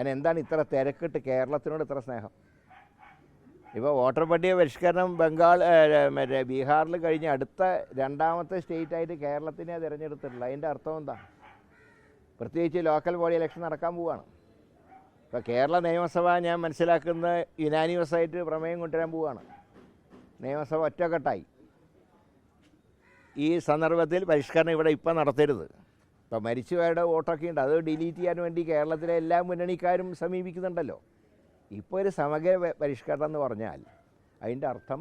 അതിന് എന്താണ് ഇത്ര തിരക്കിട്ട് കേരളത്തിനോട് ഇത്ര സ്നേഹം? ഇപ്പോൾ വോട്ടർ പട്ടിക പരിഷ്കരണം ബംഗാൾ മറ്റേ ബീഹാറിൽ കഴിഞ്ഞ് അടുത്ത രണ്ടാമത്തെ സ്റ്റേറ്റ് ആയിട്ട് കേരളത്തിനെ തിരഞ്ഞെടുത്തിട്ടുള്ളൂ അതിന്റെ അർത്ഥം എന്താ? പ്രത്യേകിച്ച് ലോക്കൽ ബോഡി ഇലക്ഷൻ നടക്കാൻ പോവുകയാണ് ഇപ്പോൾ കേരള നിയമസഭ ഞാൻ മനസ്സിലാക്കുന്ന യുനാനിമസ് ആയിട്ട് പ്രമേയം കൊണ്ടുവരാൻ പോവുകയാണ് നിയമസഭ ഒറ്റക്കെട്ടായി. ഈ സന്ദർഭത്തിൽ പരിഷ്കരണം ഇവിടെ ഇപ്പം നടത്തരുത്. ഇപ്പോൾ മരിച്ചുപോയുടെ വോട്ടൊക്കെ ഉണ്ട്. അത് ഡിലീറ്റ് ചെയ്യാൻ വേണ്ടി കേരളത്തിലെ എല്ലാ മുന്നണിക്കാരും സമീപിക്കുന്നുണ്ടല്ലോ. ഇപ്പോൾ ഒരു സമഗ്ര പരിഷ്കരണം എന്ന് പറഞ്ഞാൽ അതിന്റെ അർത്ഥം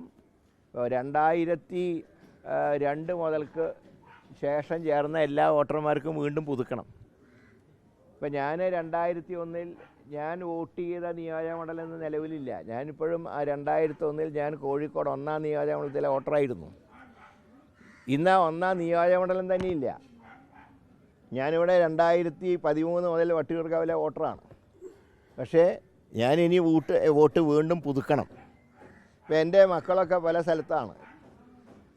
രണ്ടായിരത്തി രണ്ട് മുതൽക്ക് ശേഷം ചേർന്ന എല്ലാ വോട്ടർമാർക്കും വീണ്ടും പുതുക്കണം. ഇപ്പം ഞാൻ രണ്ടായിരത്തി ഒന്നിൽ ഞാൻ വോട്ട് ചെയ്ത നിയോജകമണ്ഡലം എന്ന് നിലവിലില്ല. ഞാനിപ്പോഴും ആ രണ്ടായിരത്തി ഒന്നിൽ ഞാൻ കോഴിക്കോട് ഒന്നാം നിയോജകമണ്ഡലത്തിലെ വോട്ടറായിരുന്നു. ഇന്ന് ഒന്നാം നിയോജകമണ്ഡലം തന്നെയില്ല. ഞാനിവിടെ രണ്ടായിരത്തി പതിമൂന്ന് മുതൽ വട്ടിയൂർക്കാവിലെ വോട്ടറാണ്. പക്ഷേ ഞാനിനി വോട്ട് വോട്ട് വീണ്ടും പുതുക്കണം. ഇപ്പം എന്റെ മക്കളൊക്കെ പല സ്ഥലത്താണ്.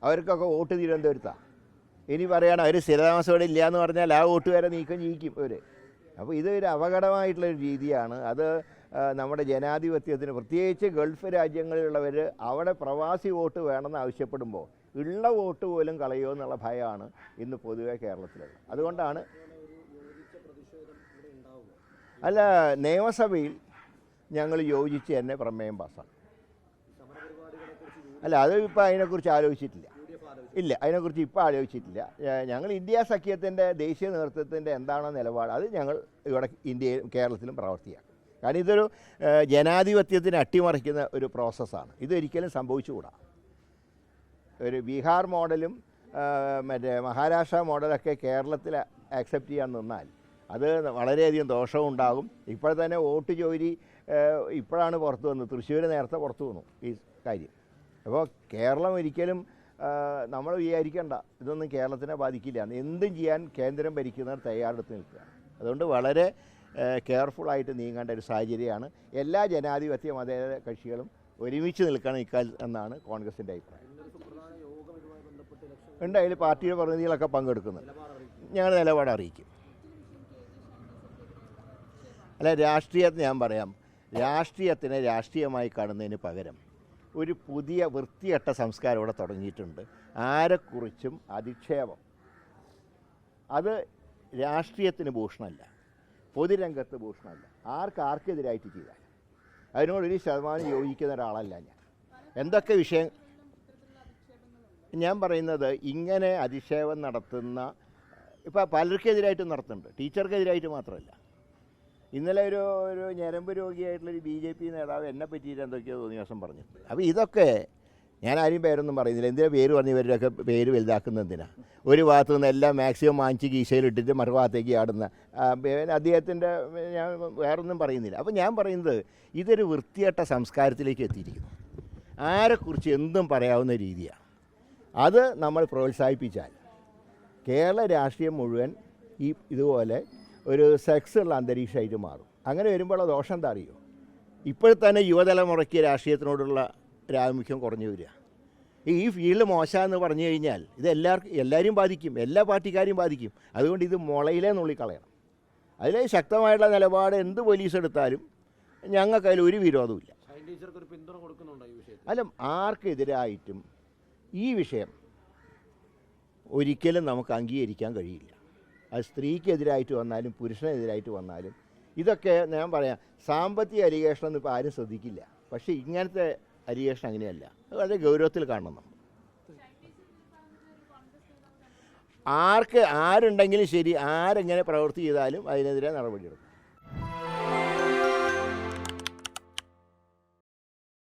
അവർക്കൊക്കെ വോട്ട് തിരുവനന്തപുരത്താണ് ഇനി പറയണം അവർ സ്ഥിരതാമസം ഇല്ല എന്ന് പറഞ്ഞാൽ ആ വോട്ട് വരെ നീക്കം ചെയ്യിക്കും ഇവർ അപ്പോൾ ഇതൊരു അപകടമായിട്ടുള്ളൊരു രീതിയാണ്. അത് നമ്മുടെ ജനാധിപത്യത്തിന് പ്രത്യേകിച്ച് ഗൾഫ് രാജ്യങ്ങളിലുള്ളവർ അവിടെ പ്രവാസി വോട്ട് വേണമെന്ന് ആവശ്യപ്പെടുമ്പോൾ ഉള്ള വോട്ട് പോലും കളയുമോ എന്നുള്ള ഭയമാണ് ഇന്ന് പൊതുവെ കേരളത്തിലുള്ളത്. അതുകൊണ്ടാണ് അല്ല നിയമസഭയിൽ ഞങ്ങൾ യോജിച്ച് തന്നെ പ്രമേയം പാസ്സാക്കും. അല്ല അത് ഇപ്പോൾ അതിനെക്കുറിച്ച് ആലോചിച്ചിട്ടില്ല. ഇല്ല അതിനെക്കുറിച്ച് ഇപ്പോൾ ആലോചിച്ചിട്ടില്ല. ഞങ്ങൾ ഇന്ത്യ സഖ്യത്തിന്റെ ദേശീയ നേതൃത്വത്തിന്റെ എന്താണോ നിലപാട് അത് ഞങ്ങൾ ഇവിടെ ഇന്ത്യയിൽ കേരളത്തിലും പ്രവർത്തിക്കാം കാരണം ഇതൊരു ജനാധിപത്യത്തിന് അട്ടിമറിക്കുന്ന ഒരു പ്രോസസ്സാണ്. ഇതൊരിക്കലും സംഭവിച്ചുകൂടാ. ഒരു ബീഹാർ മോഡലും മറ്റേ മഹാരാഷ്ട്ര മോഡലൊക്കെ കേരളത്തിൽ ആക്സെപ്റ്റ് ചെയ്യാൻ നിന്നാൽ അത് വളരെയധികം ദോഷവും ഉണ്ടാകും. ഇപ്പോൾ തന്നെ വോട്ട് ജോലി ഇപ്പോഴാണ് പുറത്തു വന്നത്. തൃശ്ശൂർ നേരത്തെ പുറത്തു വന്നു ഈ കാര്യം. അപ്പോൾ കേരളം ഒരിക്കലും നമ്മൾ വിചാരിക്കേണ്ട. ഇതൊന്നും കേരളത്തിനെ ബാധിക്കില്ല. എന്തും ചെയ്യാൻ കേന്ദ്രം ഭരിക്കുന്നവർ തയ്യാറെടുത്ത് നിൽക്കുക അതുകൊണ്ട് വളരെ കെയർഫുള്ളായിട്ട് നീങ്ങേണ്ട ഒരു സാഹചര്യമാണ്. എല്ലാ ജനാധിപത്യ മത കക്ഷികളും ഒരുമിച്ച് നിൽക്കണം ഇക്കാല എന്നാണ് കോൺഗ്രസിന്റെ അഭിപ്രായം. ഉണ്ട് അതിൽ പാർട്ടിയുടെ പ്രതിനിധികളൊക്കെ പങ്കെടുക്കുന്നു ഞങ്ങൾ നിലപാട് അറിയിക്കും. അല്ല രാഷ്ട്രീയത്തിന് ഞാൻ പറയാം. രാഷ്ട്രീയത്തിനെ രാഷ്ട്രീയമായി കാണുന്നതിന് പകരം ഒരു പുതിയ വൃത്തിയട്ട സംസ്കാരം ഇവിടെ തുടങ്ങിയിട്ടുണ്ട്. ആരെക്കുറിച്ചും അധിക്ഷേപം. അത് രാഷ്ട്രീയത്തിന് ഭൂഷണമല്ല. പൊതുരംഗത്ത് ഭൂഷണമല്ല. ആർക്ക് ആർക്കെതിരായിട്ട് ചെയ്താൽ അതിനോട് ഒരു ശതമാനം യോജിക്കുന്ന ഒരാളല്ല ഞാൻ. എന്തൊക്കെ വിഷയം ഞാൻ പറയുന്നത് ഇങ്ങനെ അധിക്ഷേപം നടത്തുന്ന ഇപ്പോൾ പലർക്കെതിരായിട്ടും നടത്തുന്നുണ്ട്. ടീച്ചർക്കെതിരായിട്ട് മാത്രമല്ല. ഇന്നലെ ഒരു ഒരു ഞരമ്പ് രോഗിയായിട്ടുള്ളൊരു ബി ജെ പി നേതാവ് എന്നെ പറ്റിയിട്ട് എന്തൊക്കെയോ തോന്നിയ ദിവസം പറഞ്ഞിട്ടുണ്ട്. അപ്പോൾ ഇതൊക്കെ ഞാൻ ആരും പേരൊന്നും പറയുന്നില്ല. എന്തിനാ പേര് പറഞ്ഞ് ഇവരുടെയൊക്കെ പേര് വലുതാക്കുന്നത് എന്തിനാ? ഒരു ഭാഗത്തു നിന്ന് എല്ലാം മാക്സിമം വാങ്ങിച്ച് കീശയിലിട്ടിട്ട് മറു ഭാഗത്തേക്ക് ആടുന്ന അദ്ദേഹത്തിന്റെ ഞാൻ വേറൊന്നും പറയുന്നില്ല. അപ്പോൾ ഞാൻ പറയുന്നത് ഇതൊരു വൃത്തിയേട്ട സംസ്കാരത്തിലേക്ക് എത്തിയിരിക്കുന്നു. ആരെക്കുറിച്ച് എന്തും പറയാവുന്ന രീതിയാണ് അത് നമ്മൾ പ്രോത്സാഹിപ്പിച്ചാൽ കേരള രാഷ്ട്രീയം മുഴുവൻ ഈ ഇതുപോലെ ഒരു സെക്സ് ഉള്ള അന്തരീക്ഷമായിട്ട് മാറും. അങ്ങനെ വരുമ്പോൾ ദോഷം എന്താ അറിയോ? ഇപ്പോഴത്തന്നെ തന്നെ യുവതലമുറയ്ക്ക് രാഷ്ട്രീയത്തിനോടുള്ള രാമുഖ്യം കുറഞ്ഞു വരിക. ഈ ഫീൽഡ് മോശമെന്ന് പറഞ്ഞു കഴിഞ്ഞാൽ ഇത് എല്ലാവർക്കും എല്ലാവരും ബാധിക്കും എല്ലാ പാർട്ടിക്കാരെയും ബാധിക്കും. അതുകൊണ്ട് ഇത് മുളയിലേ നുള്ളിക്കളയണം. അതിൽ ശക്തമായിട്ടുള്ള നിലപാട് എന്ത് പോലീസ് എടുത്താലും ഞങ്ങൾക്ക് അതിൽ ഒരു വിരോധമില്ല അല്ല ആർക്കെതിരായിട്ടും ഈ വിഷയം ഒരിക്കലും നമുക്ക് അംഗീകരിക്കാൻ കഴിയില്ല. അത് സ്ത്രീക്കെതിരായിട്ട് വന്നാലും പുരുഷനെതിരായിട്ട് വന്നാലും ഇതൊക്കെ ഞാൻ പറയാം. സാമ്പത്തിക അലിഗേഷൻ ഒന്നും ഇപ്പോൾ ആരും ശ്രദ്ധിക്കില്ല. പക്ഷേ ഇങ്ങനത്തെ അലിഗേഷൻ അങ്ങനെയല്ല. വളരെ ഗൗരവത്തിൽ കാണണം നമ്മൾ. ആർക്ക് ആരുണ്ടെങ്കിലും ശരി ആരെങ്ങനെ പ്രവൃത്തി ചെയ്താലും അതിനെതിരെ നടപടിയെടുക്കും.